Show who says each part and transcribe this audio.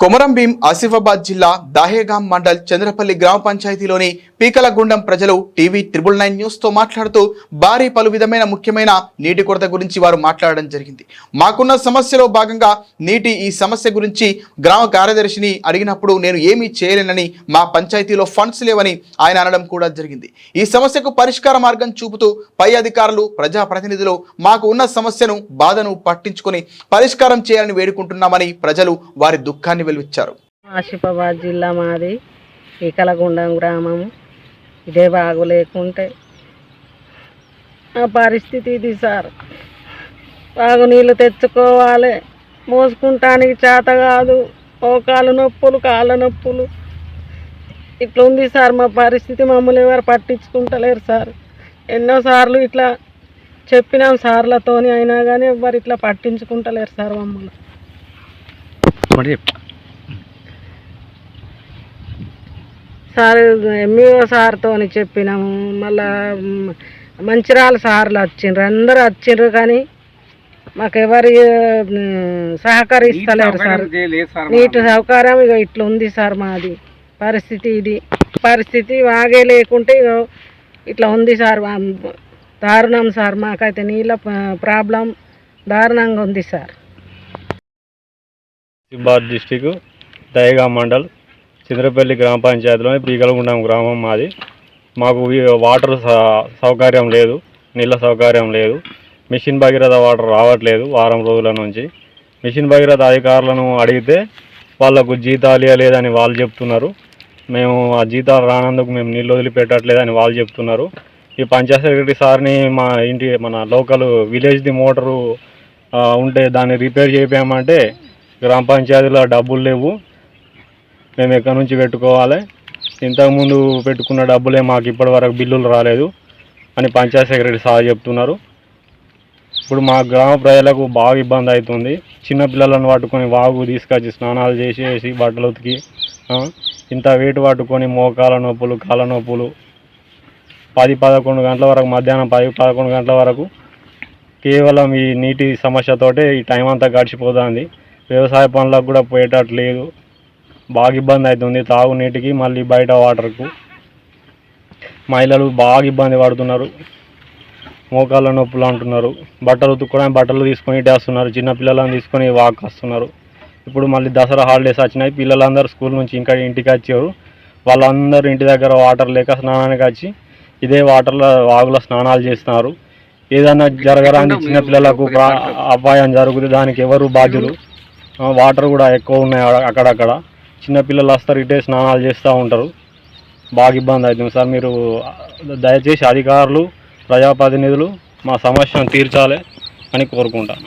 Speaker 1: కొమరం భీం ఆసిఫాబాద్ జిల్లా దాహేగాం మండల్ చంద్రపల్లి గ్రామ పంచాయతీలోని పీకలగుండం ప్రజలు టీవీ త్రిబుల్ నైన్ న్యూస్తో మాట్లాడుతూ భారీ పలు విధమైన ముఖ్యమైన నీటి కొరత గురించి వారు మాట్లాడడం జరిగింది. మాకున్న సమస్యలో భాగంగా నీటి ఈ సమస్య గురించి గ్రామ కార్యదర్శిని అడిగినప్పుడు నేను ఏమీ చేయలేనని మా పంచాయతీలో ఫండ్స్ లేవని ఆయన అనడం కూడా జరిగింది. ఈ సమస్యకు పరిష్కార మార్గం చూపుతూ పై అధికారులు ప్రజాప్రతినిధులు మాకు ఉన్న సమస్యను బాధను పట్టించుకొని పరిష్కారం చేయాలని వేడుకుంటున్నామని ప్రజలు వారి దుఃఖాన్ని వెలువిచ్చారు.
Speaker 2: ఆసిఫాబాద్ జిల్లా మాది ఈకలగుండం గ్రామం ఇదే బాగోలేకుంటే ఆ పరిస్థితి ఇది సార్. తాగునీళ్ళు తెచ్చుకోవాలి. మోసుకుంటానికి చేత కాదు. మోకాలు నొప్పులు కాళ్ళ నొప్పులు. ఇట్లా ఉంది సార్ మా పరిస్థితి మమ్మల్ని ఎవరు పట్టించుకుంటలేరు సార్. ఎన్నోసార్లు ఇట్లా చెప్పినాం సార్లతోని అయినా కానీ ఎవరు ఇట్లా పట్టించుకుంటలేరు సార్ మమ్మల్ని. సార్ ఎంఈఓ సార్తో చెప్పినాము. మళ్ళా మ్, మంచిర్యాల సార్లు వచ్చిండ్రు. అందరూ వచ్చిండ్రు కానీ మాకు ఎవరు మ్, సహకరిస్తలేరు సార్. నీటి సౌకర్యం ఇక ఇట్లా ఉంది సార్ మాది. పరిస్థితి ఇది. పరిస్థితి వాగే లేకుంటే ఇగో ఇట్లా ఉంది సార్. దారుణం సార్. మాకైతే నీళ్ళ ప్రాబ్లం దారుణంగా ఉంది సార్.
Speaker 3: డిస్టిక్ దయగా మండల్. చంద్రపల్లి గ్రామ పంచాయతీలోని పీకలగుండం గ్రామం మాది. మాకు వాటర్ స- సౌకర్యం లేదు నీళ్ళ సౌకర్యం లేదు. మిషన్ భగీరథ వాటర్ రావట్లేదు వారం రోజుల నుంచి. మిషన్ భగీరథ అధికారులను అడిగితే వాళ్ళకు జీతాలు ఇవ్వలేదని వాళ్ళు చెప్తున్నారు. మేము ఆ జీతాలు రానందుకు మేము నీళ్ళు వదిలిపెట్టట్లేదని వాళ్ళు చెప్తున్నారు. ఈ పంచాయత్ సెక్రటరీ సార్ని మా ఇంటి మన లోకల్ విలేజ్ది మోటరు ఉంటే దాన్ని రిపేర్ చేయించామంటే గ్రామ పంచాయతీలో డబ్బులు లేవు. మేము ఎక్కడి నుంచి పెట్టుకోవాలి? ఇంతకుముందు పెట్టుకున్న డబ్బులే మాకు ఇప్పటి వరకు బిల్లులు రాలేదు అని పంచాయత్ సెక్రటరీ సార్ చెప్తున్నారు. ఇప్పుడు మా గ్రామ ప్రజలకు బాగా ఇబ్బంది అవుతుంది. చిన్నపిల్లలను పట్టుకొని వాగు తీసుకొచ్చి స్నానాలు చేసేసి బట్టలు ఉతికి ఇంత వేటు పట్టుకొని మోకాల నొప్పులు కాళ్ళ నొప్పులు. పది పదకొండు గంటల వరకు మధ్యాహ్నం పది పదకొండు గంటల వరకు కేవలం ఈ నీటి సమస్యతోటే ఈ టైం అంతా గడిచిపోతుంది. వ్యవసాయ పనులకు కూడా పోయేటట్టు లేదు. బాగా ఇబ్బంది అవుతుంది తాగునీటికి మళ్ళీ బయట వాటర్కు. మహిళలు బాగా ఇబ్బంది పడుతున్నారు. మోకాళ్ళ నొప్పులు అంటున్నారు. బట్టలు ఉతుక్కోవడానికి బట్టలు తీసుకొని ఇటు వస్తున్నారు. చిన్నపిల్లలను తీసుకొని వాక్ వస్తున్నారు. ఇప్పుడు మళ్ళీ దసరా హాలిడేస్ వచ్చినాయి. పిల్లలందరూ స్కూల్ నుంచి ఇంకా ఇంటికి వచ్చారు. వాళ్ళందరూ ఇంటి దగ్గర వాటర్ లేక స్నానానికి వచ్చి ఇదే వాటర్లో వాగులో స్నానాలు చేస్తున్నారు. ఏదైనా జరగరాని చిన్న పిల్లలకు అపాయం జరుగుతుంది. దానికి ఎవరు బాధ్యులు? వాటర్ కూడా ఎక్కువ ఉన్నాయి అక్కడ- అక్కడక్కడ. చిన్నపిల్లలు వస్తారు ఇటే స్నానాలు చేస్తూ ఉంటారు. బాగా ఇబ్బంది అవుతుంది సార్. మీరు దయచేసి అధికారులు ప్రజాప్రతినిధులు మా సమస్యను తీర్చాలి అని కోరుకుంటాను.